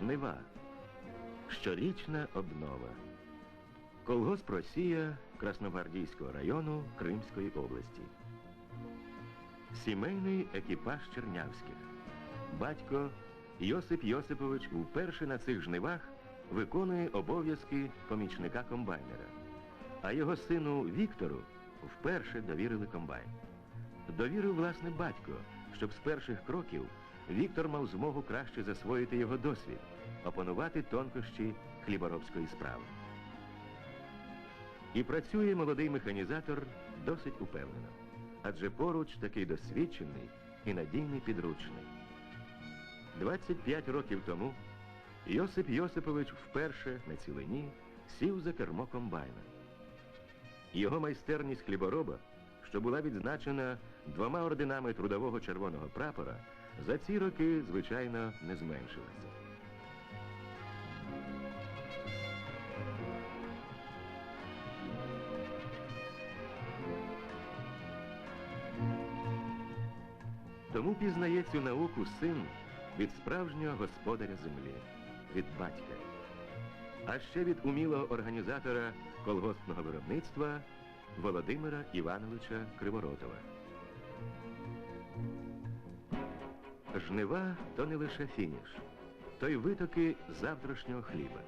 Жнива. Щорічна обнова. Колгосп Росія Красногвардійського району Кримської області. Сімейний екіпаж Чернявських. Батько Йосип Йосипович вперше на цих жнивах виконує обов'язки помічника комбайнера, а його сину Віктору вперше довірили комбайн. Довірив власне батько, щоб з перших кроків Віктор мав змогу краще засвоїти його досвід, опанувати тонкощі хліборобської справи. І працює молодий механізатор досить упевнено, адже поруч такий досвідчений і надійний підручний. 25 років тому Йосип Йосипович вперше на цілині сів за кермо комбайна. Його майстерність хлібороба, що була відзначена двома орденами трудового червоного прапора, за ці роки, звичайно, не зменшилася. Тому пізнає цю науку син від справжнього господаря землі, від батька. А ще від умілого організатора колгоспного виробництва Володимира Івановича Криворотова. Жнива то не лише фініш, то й витоки завтрашнього хліба.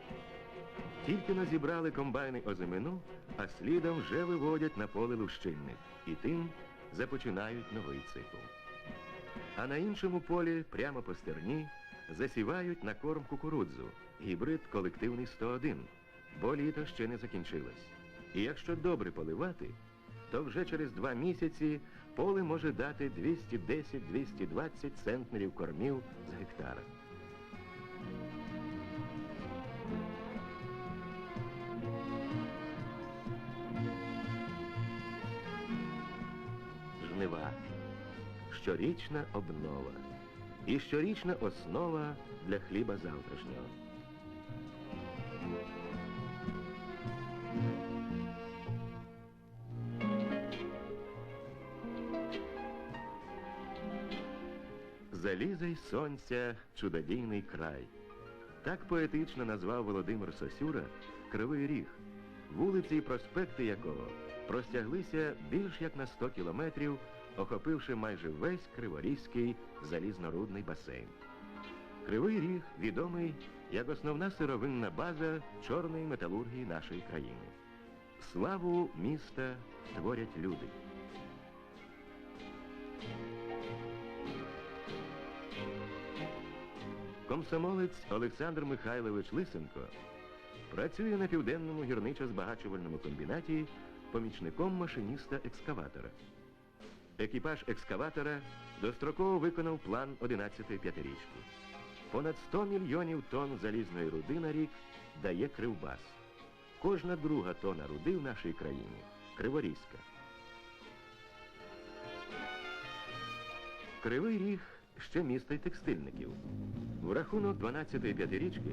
Тільки назібрали комбайни озимину, а слідом вже виводять на поле лущинник і тим започинають новий цикл. А на іншому полі, прямо по стерні, засівають на корм кукурудзу, гібрид колективний 101, бо літо ще не закінчилось. І якщо добре поливати, то вже через два місяці поле може дати 210-220 центнерів кормів з гектара. Щорічна обнова. І щорічна основа для хліба завтрашнього. Заліза й сонця чудодійний край. Так поетично назвав Володимир Сосюра Кривий Ріг, вулиці і проспекти якого простяглися більш як на 100 кілометрів, охопивши майже весь Криворізький залізнорудний басейн. Кривий Ріг відомий як основна сировинна база чорної металургії нашої країни. Славу міста творять люди. Комсомолець Олександр Михайлович Лисенко працює на південному гірничо-збагачувальному комбінаті помічником машиніста екскаватора. Екіпаж екскаватора достроково виконав план 11-ї п'ятирічки. Понад 100 мільйонів тонн залізної руди на рік дає Кривбас. Кожна друга тонна руди в нашій країні Криворізька. Кривий ріг ще місто й текстильників. В рахунок 12-ї п'ятирічки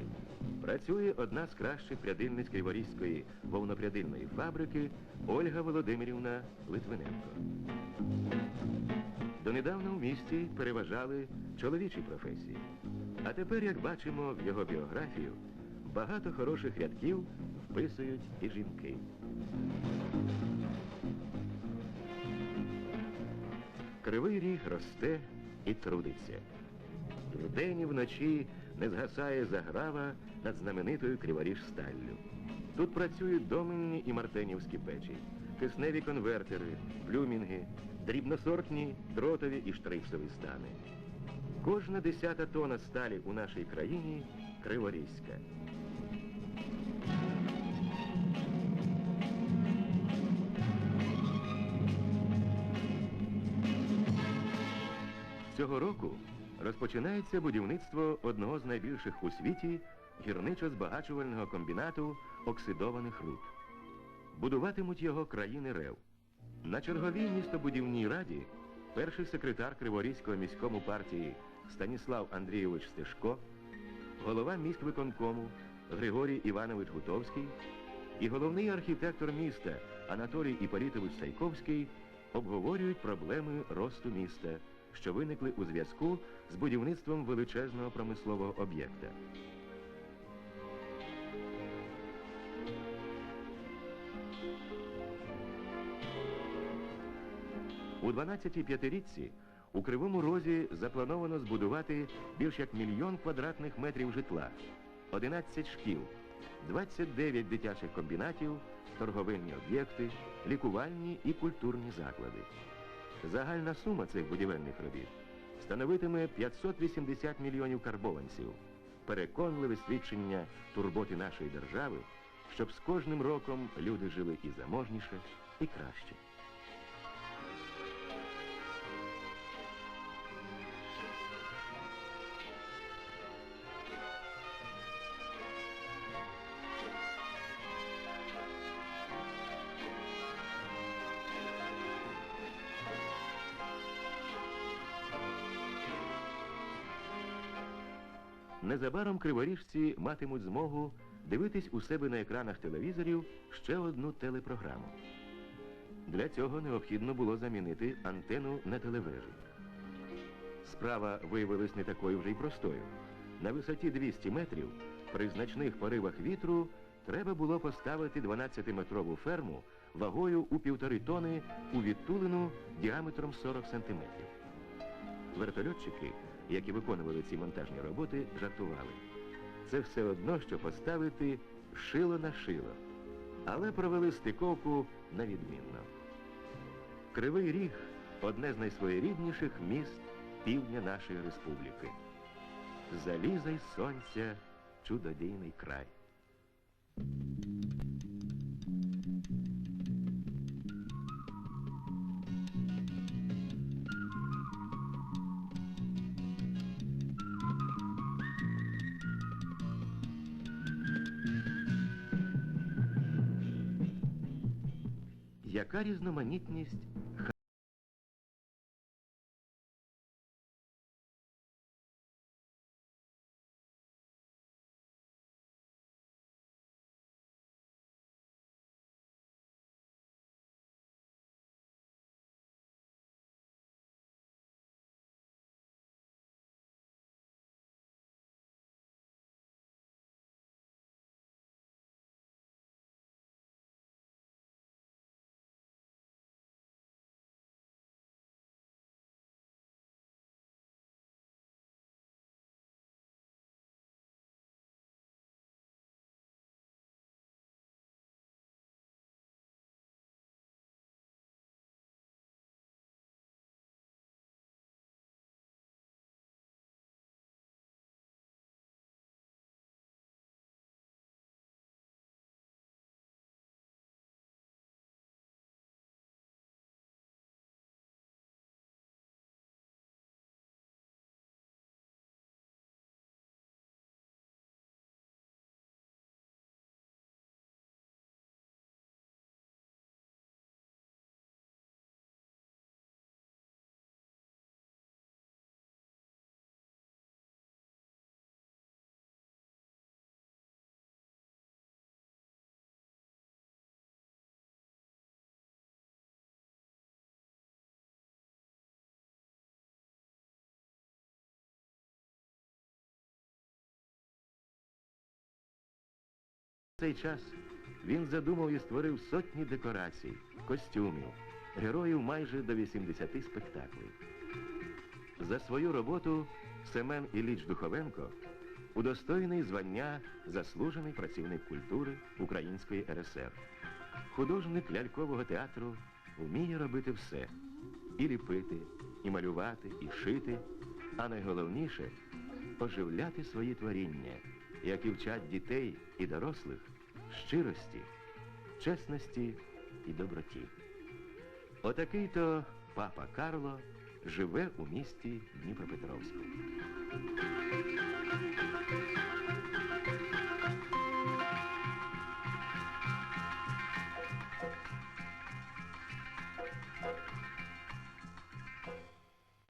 працює одна з кращих прядильниць Криворізької вовнопрядильної фабрики Ольга Володимирівна Литвиненко. Донедавна в місті переважали чоловічі професії. А тепер, як бачимо в його біографію, багато хороших рядків вписують і жінки. Кривий ріг росте і трудиться. Вдень і вночі не згасає заграва над знаменитою Криворіж-сталлю. Тут працюють доменні і мартенівські печі, кисневі конвертери, плюмінги, дрібносортні, дротові і штрипсові стани. Кожна десята тонна сталі у нашій країні криворізька. Цього року розпочинається будівництво одного з найбільших у світі гірничо-збагачувального комбінату оксидованих руд. Будуватимуть його країни РЕВ. На черговій містобудівній раді перший секретар Криворізького міському партії Станіслав Андрійович Стешко, голова міськвиконкому Григорій Іванович Гутовський і головний архітектор міста Анатолій Іпарітович Сайковський обговорюють проблеми росту міста, що виникли у зв'язку з будівництвом величезного промислового об'єкта. У 12-й п'ятирічці у Кривому Розі заплановано збудувати більш як мільйон квадратних метрів житла, 11 шкіл, 29 дитячих комбінатів, торговельні об'єкти, лікувальні і культурні заклади. Загальна сума цих будівельних робіт становитиме 580 мільйонів карбованців. Переконливе свідчення турботи нашої держави, щоб з кожним роком люди жили і заможніше, і краще. Незабаром криворіжці матимуть змогу дивитись у себе на екранах телевізорів ще одну телепрограму. Для цього необхідно було замінити антенну на телевежі. Справа виявилась не такою вже й простою. На висоті 200 метрів при значних поривах вітру треба було поставити 12-метрову ферму вагою у півтори тони у відтулину діаметром 40 сантиметрів. Вертольотчики, які виконували ці монтажні роботи, жартували. Це все одно, що поставити шило на шило. Але провели стиковку на відмінно. Кривий Ріг одне з найсвоєрідніших міст півдня нашої республіки. Заліза й сонця чудодійний край. Яка різноманітність В цей час він задумав і створив сотні декорацій, костюмів, героїв майже до 80 спектаклів. За свою роботу Семен Ілліч Духовенко удостоєний звання заслужений працівник культури Української РСР. Художник лялькового театру вміє робити все і ліпити, і малювати, і шити, а найголовніше оживляти свої творіння, які вчать дітей і дорослих щирості, чесності і доброті. Отакий то папа Карло живе у місті Дніпропетровську.